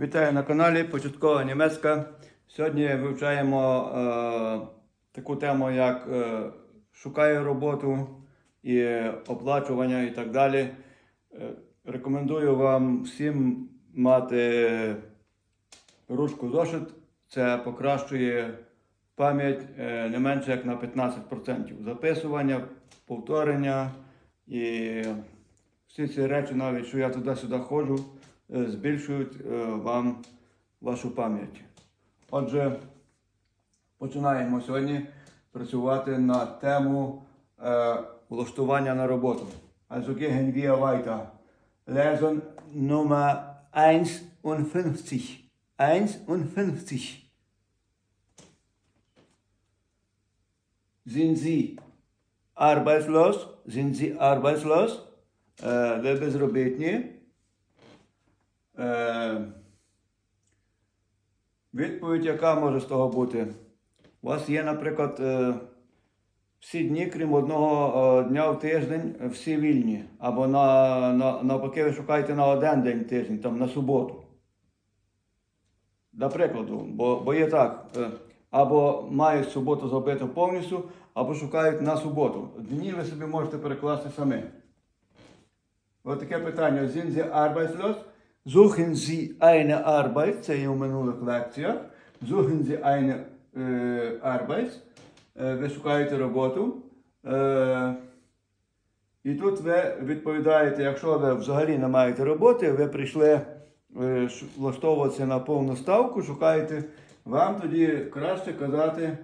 Вітаю на каналі Початкова німецька. Сьогодні вивчаємо е, таку тему, як е, шукаю роботу і оплачування і так далі. Е, рекомендую вам всім мати ручку зошит. Це покращує пам'ять е, не менше як на 15%. Записування, повторення і всі ці речі, навіть що я туди-сюди ходжу, збільшують е, вам вашу пам'ять. Отже, починаємо сьогодні працювати на тему е, влаштування на роботу. Also gehen wir weiter. Lesson Nummer 51. 51. Sind Sie arbeitslos? Sind Sie arbeitslos? Е, ви безробітні? Е, відповідь, яка може з того бути? У вас є, наприклад, е, всі дні, крім одного е, дня в тиждень, всі вільні. Або на, на, навпаки, ви шукаєте на один день тиждень, там на суботу. До прикладу, бо, бо є так. Або мають суботу зробити повністю, або шукають на суботу. Дні ви собі можете перекласти самі. Ось таке питання. Sie arbeitslos? Suchen Sie eine Arbeit? Це є у минулих лекціях. Suchen Sie eine е, Arbeit? Е, ви шукаєте роботу. І тут ви відповідаєте, якщо ви взагалі не маєте роботи, ви прийшли влаштовуватися на повну ставку, шукаєте, вам тоді краще казати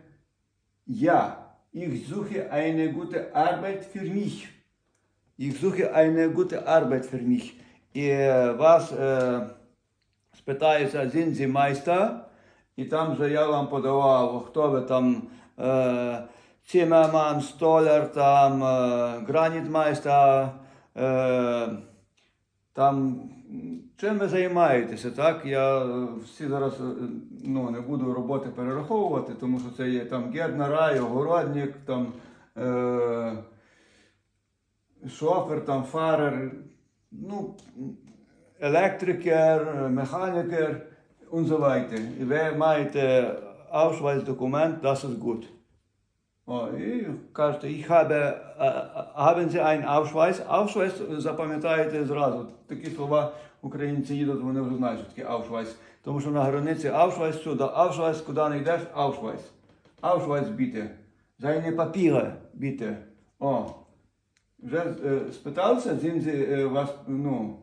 я. Ich suche eine gute Arbeit für mich. Ich suche eine gute Arbeit. І е, вас е, спитається Sie Meister? І там же я вам подавав, хто ви там е, Цімерман, Столяр, там е, Гранітмайстер, е, там чим ви займаєтеся, так? Я е, всі зараз е, ну, не буду роботи перераховувати, тому що це є там Герднарай, огородник, там е, шофер, там фарер, ну, електрикер, механікер weiter. І ви маєте Ausweis документ, das ist gut. І кажете, ich habe, äh, haben Sie einen Ausweis? Ausweis запам'ятаєте зразу. Такі слова українці їдуть, вони вже знають, що таке Ausweis. Тому що на границі Ausweis сюди, Ausweis, куди не йдеш, Ausweis. Ausweis bitte. Seine Papiere, bitte. О, вже е, спитався, sind е, вас, ну,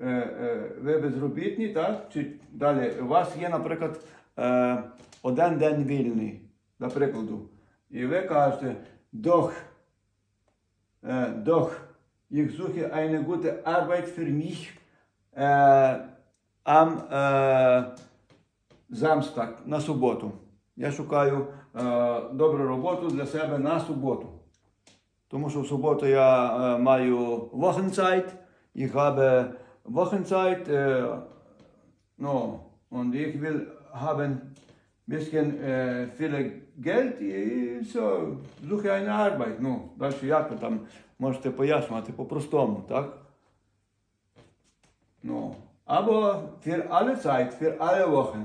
е, ви безробітні, так? Чи далі у вас є, наприклад, один день вільний, до прикладу. І ви кажете, е, doch, ich suche eine gute Arbeit für mich am на суботу. Я шукаю добру роботу для себе на суботу. Тому що в суботу я е, маю Wochenzeit, ich habe Wochenzeit, äh, no, und ich will haben bisschen äh, viel Geld і все, suche eine Arbeit. Ну, далі як там можете пояснювати по-простому, так? Ну, або für alle Zeit, für alle Wochen.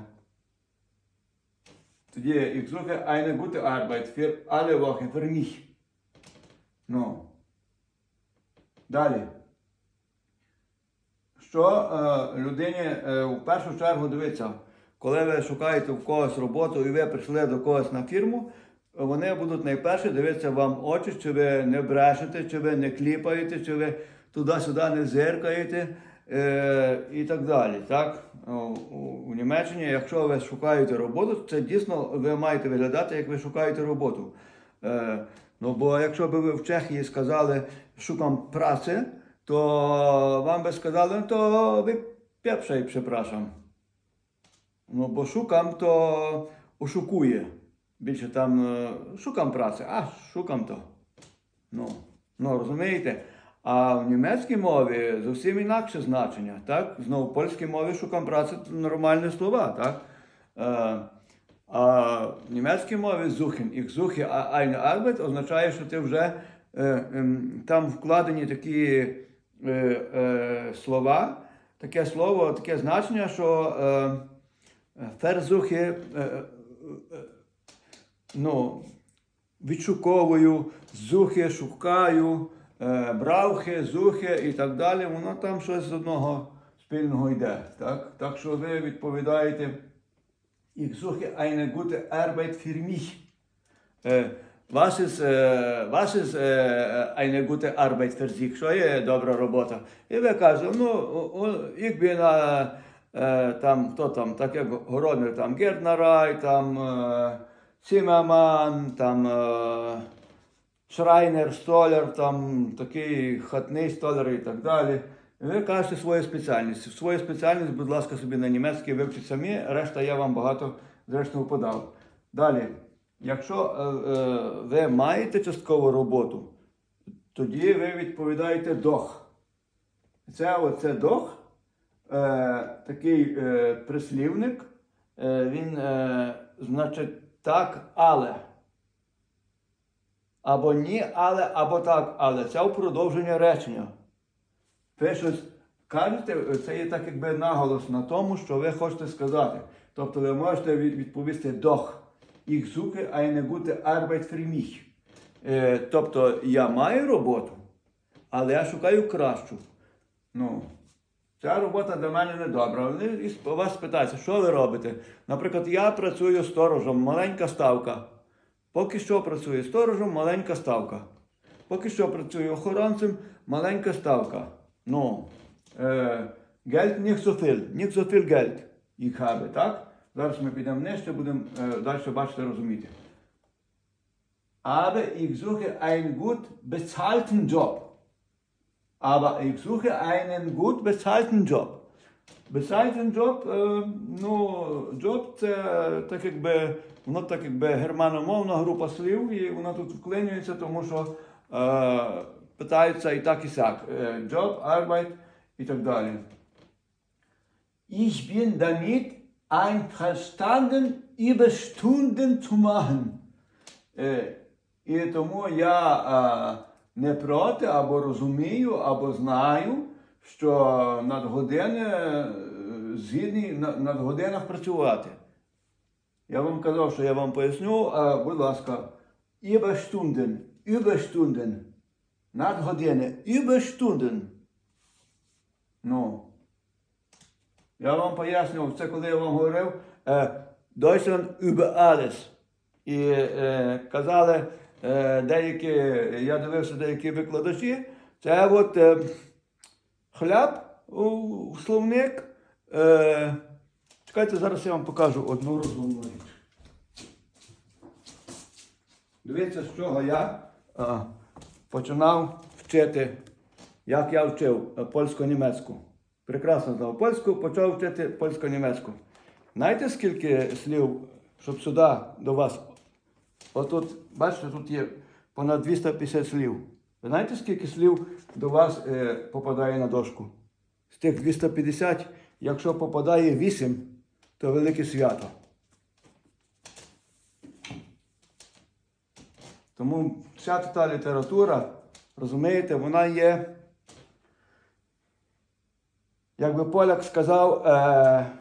Тоді ich suche eine gute Arbeit für alle Wochen, für mich. Ну. Далі. Що е, людині е, в першу чергу дивиться, коли ви шукаєте в когось роботу і ви прийшли до когось на фірму, вони будуть найперше дивитися вам очі, чи ви не брешете, чи ви не кліпаєте, чи ви туди-сюди не зиркаєте е, і так далі. Так? У, у, Німеччині, якщо ви шукаєте роботу, це дійсно ви маєте виглядати, як ви шукаєте роботу. Е, ну, бо якщо б ви в Чехії сказали, шукам праці, то вам би сказали, то ви пепшej, przepraszam. Ну, бо шукам то ошукує. Більше там е, шукам праці, а шукам то. Ну, ну розумієте? А в німецькій мові зовсім інакше значення, так? Знову в польській мові шукам праці нормальні слова, так? Е, а в німецькій мові зухен, їх зухи eine Arbeit означає, що ти вже е, ем, там вкладені такі е, е, слова, таке слово, таке значення, що е, ферзухи е, е, е, ну, відшуковую, зухи шукаю, е, бравхи, зухи і так далі. Воно там щось з одного спільного йде. Так, так що ви відповідаєте. Ich suche eine gute Arbeit für mich. Äh, was ist, äh, was ist äh, eine gute Arbeit für sich? Що є добра робота? І ви кажете, ну, ich bin äh, äh, там, хто там, так як Городник, там Герднарай, там äh, Цимерман, там äh, Шрайнер, столяр, там такий хатний столяр і так далі. Ви кажете свою спеціальність. Свою спеціальність, будь ласка, собі на німецький вивчіть самі, решта я вам багато зрештою подав. Далі, якщо е, е, ви маєте часткову роботу, тоді ви відповідаєте дох. Це оце дох, е, такий е, прислівник, е, він е, значить так, але. Або ні, але, або так, але. Це в продовження речення. Ви щось кажете, це є так якби наголос на тому, що ви хочете сказати. Тобто ви можете від- відповісти. Ich suche eine gute Arbeit für mich. Е, тобто я маю роботу, але я шукаю кращу. Ну, ця робота для мене не добра. Вони вас питаються, що ви робите? Наприклад, я працюю сторожем, маленька ставка. Поки що працюю сторожем, маленька ставка. Поки що працюю охоронцем, маленька ставка. Ну, е, Geld nicht so viel, nicht so viel Geld ich habe, так? Зараз ми підемо нижче, будемо е, далі бачити, розуміти. Aber ich suche einen gut bezahlten Job. Aber ich suche einen gut bezahlten Job. Bezahlten Job, е, ну, job це так якби, воно так якби германомовна група слів, і вона тут вклинюється, тому що е, питаються і так, і сяк. Е, Job, Arbeit і так далі. Ich bin damit einverstanden, Überstunden zu machen. Е, і тому я е, не проти, або розумію, або знаю, що надгодини згідні на- надгодинах працювати. Я вам казав, що я вам поясню, будь ласка, Überstunden, Überstunden, надгодини, Überstunden. Ну, я вам пояснював, це коли я вам говорив, Deutschland über alles. І е, казали е, деякі, я дивився деякі викладачі, це от е, хляб у, словник. Е, чекайте, зараз я вам покажу одну розумну річ. Дивіться, з чого я е, починав вчити, як я вчив е, польсько-німецьку. Прекрасно знав польську, почав вчити польсько-німецьку. Знаєте, скільки слів, щоб сюди до вас? Отут, бачите, тут є понад 250 слів. Ви знаєте, скільки слів до вас е, попадає на дошку? З тих 250, якщо попадає 8, то велике свято. Тому вся та література, розумієте, вона є, як би поляк сказав, е,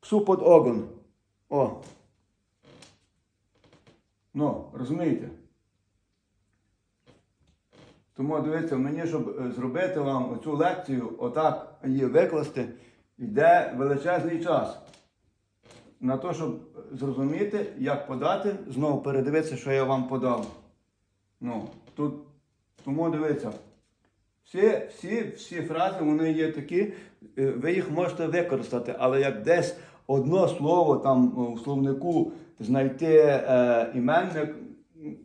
псу під огонь. О. Ну, розумієте? Тому дивіться, мені, щоб е, зробити вам оцю лекцію, отак її викласти, йде величезний час. На те, щоб зрозуміти, як подати, знову передивитися, що я вам подав. Ну, тут, тому дивіться. Всі, всі, всі фрази вони є такі, е, ви їх можете використати, але як десь одно слово там у словнику знайти е, іменник,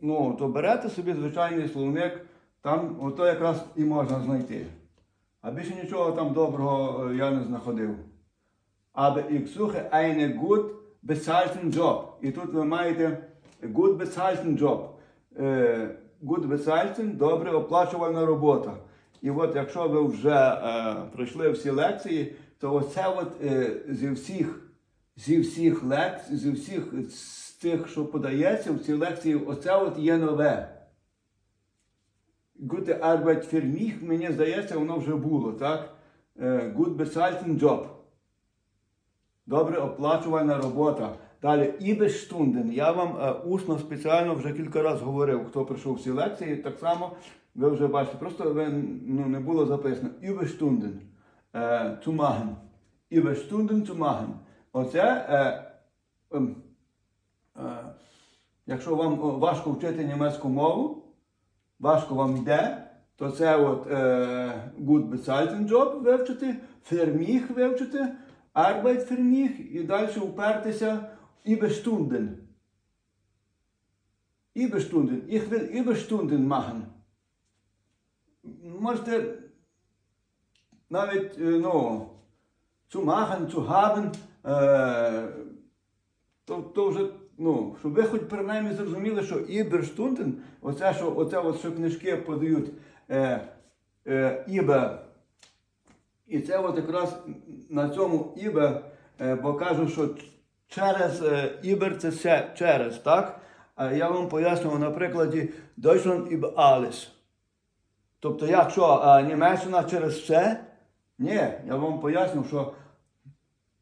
ну, то берете собі звичайний словник, там ото якраз і можна знайти. А більше нічого там доброго е, я не знаходив. Aber ich suche einen gut bezahlten Job. І тут ви маєте good bezahlten Job. Good bezahlten – добре оплачувана робота. І от якщо ви вже е, пройшли всі лекції, то оце от е, зі всіх, зі всіх лекцій, зі всіх з тих, що подається в цій лекції, оце от є нове. Gute Arbeit für mich, мені здається, воно вже було, так? е, good bezahlten Job. Добре оплачувана робота. Далі Überstunden. Я вам е, усно спеціально вже кілька разів говорив, хто прийшов всі лекції, так само ви вже бачите, просто ви, ну, не було записано. Überstunden. Е, zu machen. Überstunden zu. Оце, е, ем, е, якщо вам е, важко вчити німецьку мову, важко вам йде, то це от е, good bezahlten Job вивчити, Vermieg вивчити, Arbeit Vermieg і далі упертися Überstunden. Überstunden. Ich will Überstunden machen. Можете навіть, ну, zu machen, zu haben, е, то, то вже, ну, щоб ви хоч принаймні зрозуміли, що Überstunden, оце, що, оце от, що книжки подають, е, е, ібе, і це от якраз на цьому ібе, е, бо кажу, що через е, ібер це все через, так? А я вам пояснював на прикладі Deutschland über alles. Тобто, якщо а, Німеччина через все, ні, я вам поясню, що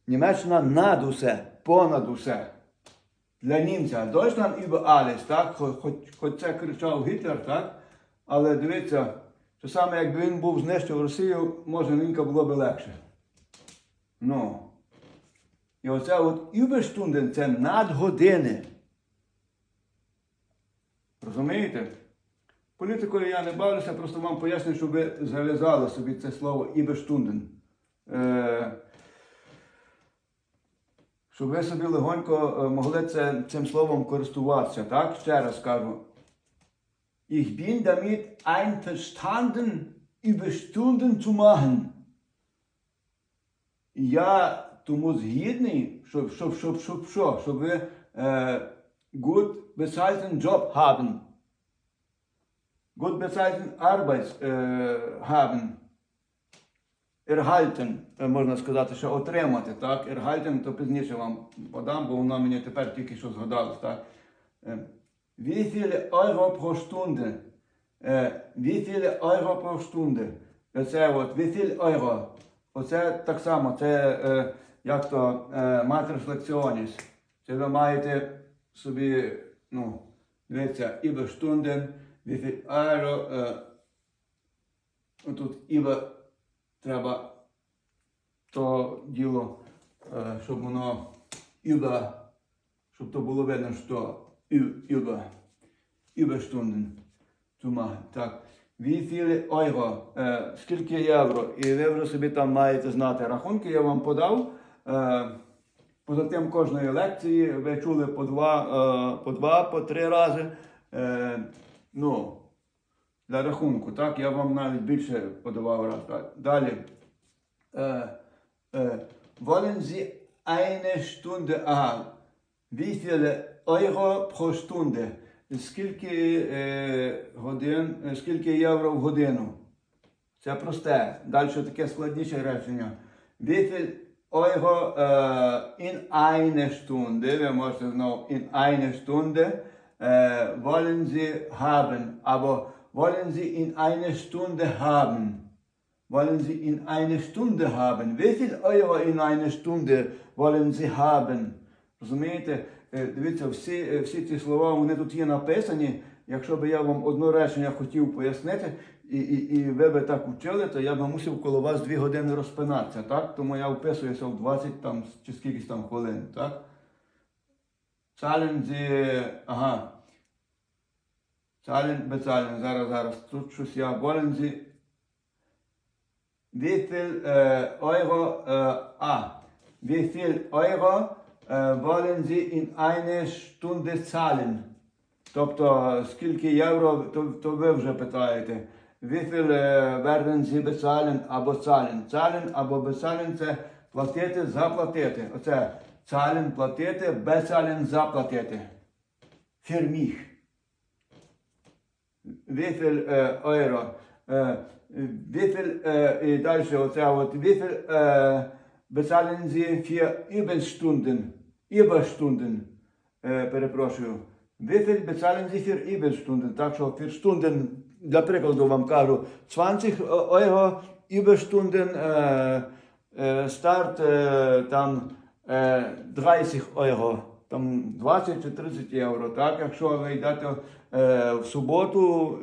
Німеччина над усе, понад усе. Для німця Deutschland über alles, так? Хоч, хоч, це кричав Гітлер, так? Але дивіться, що саме якби він був знищив Росію, може ненька було б легше. Ну. І оце от Überstunden – це надгодини. Розумієте? Політикою я не бавлюся, просто вам пояснюю, щоб ви зав'язали собі це слово Überstunden. Е, щоб ви собі легонько е, могли це, цим словом користуватися. Так? Ще раз кажу. Ich bin damit einverstanden, Überstunden zu machen. Я тому згідний, щоб, щоб, щоб, щоб, що, щоб ви е, gut bezahlten Job haben. Gut bezahlten Arbeit е, haben. Erhalten, е, можна сказати, що отримати, так? Erhalten, то пізніше вам подам, бо воно мені тепер тільки що згадалось, так? Е, Wie viele Euro pro Stunde? Е, Wie viele Euro pro Stunde? Це от, wie viel Euro? Оце так само, це як то матрix. Це ви маєте собі, ну, дивіться, Überstunden, wie viel Euro, е, тут Über треба то діло, щоб воно Über, щоб то було видно, що Über, Überstunden zu machen. Так. Euro, е, скільки євро, і ви вже собі там маєте знати рахунки, я вам подав. Е, поза тим кожної лекції ви чули по два, е, по, два, по три рази. Е, ну, для рахунку, так? Я вам навіть більше подавав раз. Далі. Wollen Sie eine Stunde, ага, wie viele Euro pro? Скільки годин, скільки євро в годину? Це просте. Далі таке складніше речення. Wie Euro е, in eine Stunde, ви можете знову in eine Stunde е, wollen Sie haben, або wollen Sie in eine Stunde haben? Wollen Sie in eine Stunde haben? Wie viel Euro in eine Stunde wollen Sie haben? Розумієте? Е, Дивіться, всі, е, всі ці слова вони тут є написані. Якщо б я вам одне речення хотів пояснити, і, і, і ви би так вчили, то я б мусив коло вас дві години розпинатися, так? Тому я вписуюся в 20 там, чи скількись там хвилин, так? Sie, ага. Zahlen, bezahlen, зараз, зараз. Тут щось я. Sie wie viel äh, Euro, äh, ah, wie viel Euro äh? Тобто, скільки євро, то, то ви вже питаєте. Wie viel äh, werden Sie bezahlen або zahlen? Zahlen або bezahlen – це платити, заплатити. Оце zahlen – платити, bezahlen – заплатити. Für mich. wie viel äh, Euro, äh, wie viel, äh, і далі оце от, wie viel äh, bezahlen Sie für Überstunden, Überstunden, äh, перепрошую, bezahlen Sie für Überstunden, так що Stunden, для прикладу вам кажу, 20 Euro Überstunden äh, äh, Start äh, там äh, 30 євро, там 20 чи 30 євро. Так, якщо ви йдете в суботу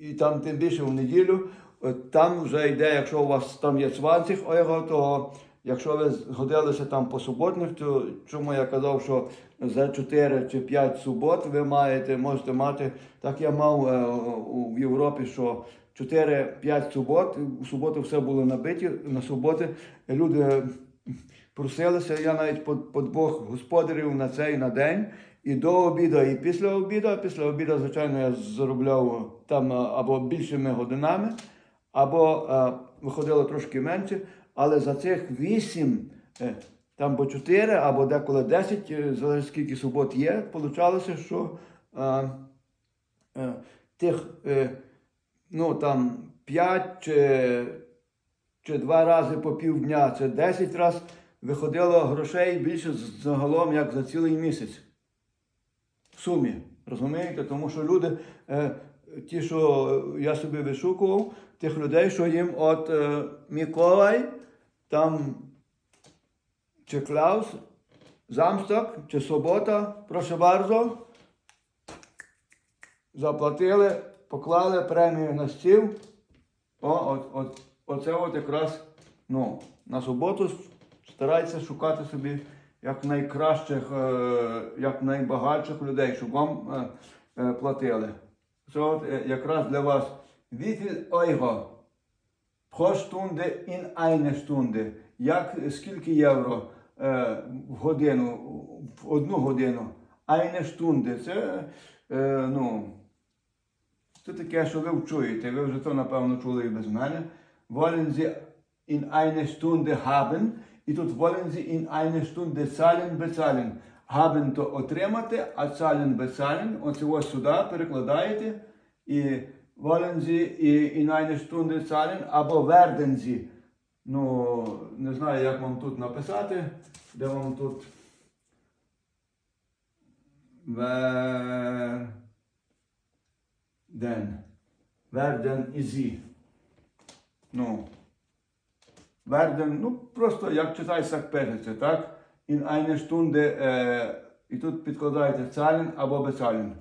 і там тим більше в неділю, там вже йде, якщо у вас там є 20 євро, то якщо ви згодилися там по суботних, то чому я казав, що за 4 чи 5 субот ви маєте, можете мати, так я мав е, в Європі, що 4-5 субот, у суботу все було набиті, на суботи люди просилися, я навіть по, по двох господарів на цей на день. І до обіду, і після обіду. Після обіду, звичайно, я заробляв там е, або більшими годинами, або е, виходило трошки менше. Але за цих вісім, е, там по чотири, або деколи десять, е, залежить скільки субот є, получалося, що е, е, тих е, ну, там, п'ять чи, чи два рази по півдня, це 10 разів виходило грошей більше загалом, як за цілий місяць. В сумі. Розумієте? Тому що люди, ті, що я собі вишукував, тих людей, що їм от Миколай, там чи Клаус, Замсток, чи Субота, прошу bardzo, заплатили, поклали премію на стіл. О, от, от, оце от якраз ну, на суботу старайтеся шукати собі як найкращих, як найбагатших людей, щоб вам платили. Це от якраз для вас. Wie viel Pro Stunde in eine Як, скільки євро е, в годину, в одну годину? Eine Stunde. Це, е, ну, це таке, що ви вчуєте. Ви вже то, напевно, чули і без мене. Wollen Sie in eine Stunde? І тут wollen Sie in eine Stunde zahlen, bezahlen. То отримати, а zahlen, bezahlen. Оце ось сюди перекладаєте. І wollen Sie in eine Stunde zahlen, або werden Sie. Ну, не знаю, як вам тут написати. Де вам тут. Ver... Den. Werden і зі. Ну. Werden, ну просто як читається, так пишеться, так? In eine Stunde, е, і тут підкладаєте zahlen або bezahlen.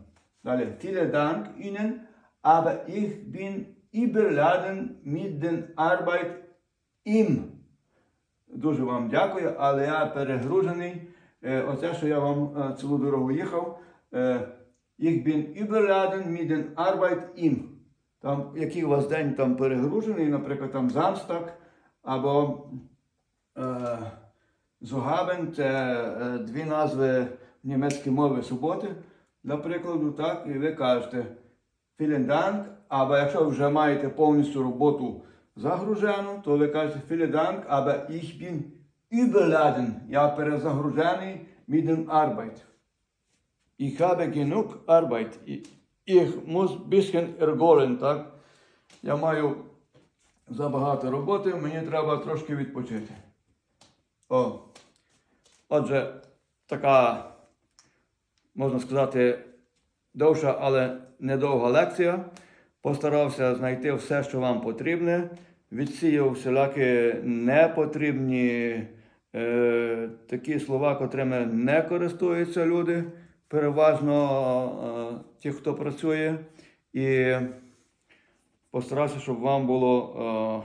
Далі. Vielen Dank Ihnen, aber ich bin überladen mit den Arbeit im. Дуже вам дякую, але я перегружений. Е, Оце, що я вам е, цілу дорогу їхав. Е, Ich bin überladen mit den Arbeit im. Там, який у вас день там перегружений, наприклад, там Samstag або е, Zuhaben, це е, дві назви німецької мови суботи, для прикладу, так, і ви кажете Dank, або якщо ви вже маєте повністю роботу загружену, то ви кажете Dank, aber ich bin überladen, я перезагружений mit dem Arbeit. Ich habe genug Arbeit. Ich, muss bisschen erholen, так? Я маю забагато роботи, мені треба трошки відпочити. О. Отже, така, можна сказати, довша, але недовга лекція. Постарався знайти все, що вам потрібне. Відсіяв всілякі непотрібні е, такі слова, котрими не користуються люди, переважно е, ті, хто працює. І постарався, щоб вам було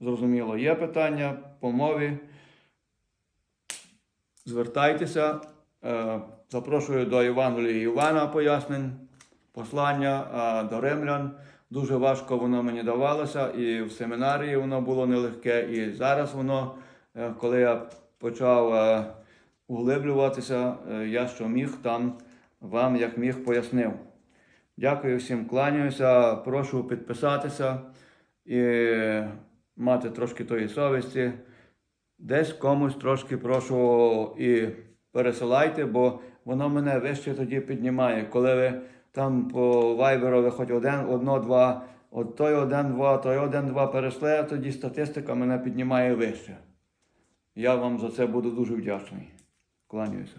е, зрозуміло. Є питання по мові. Звертайтеся. Е, запрошую до Євангелія Івана пояснень, послання до римлян. Дуже важко воно мені давалося, і в семінарії воно було нелегке, і зараз воно, е, коли я почав е, углиблюватися, е, я що міг там вам як міг пояснив. Дякую всім, кланяюся, прошу підписатися і мати трошки тої совісті. Десь комусь трошки прошу і пересилайте, бо воно мене вище тоді піднімає. Коли ви там по вайберу хоч один, одно, два, от той один, два, той один, два перейшли, тоді статистика мене піднімає вище. Я вам за це буду дуже вдячний. Кланяюся.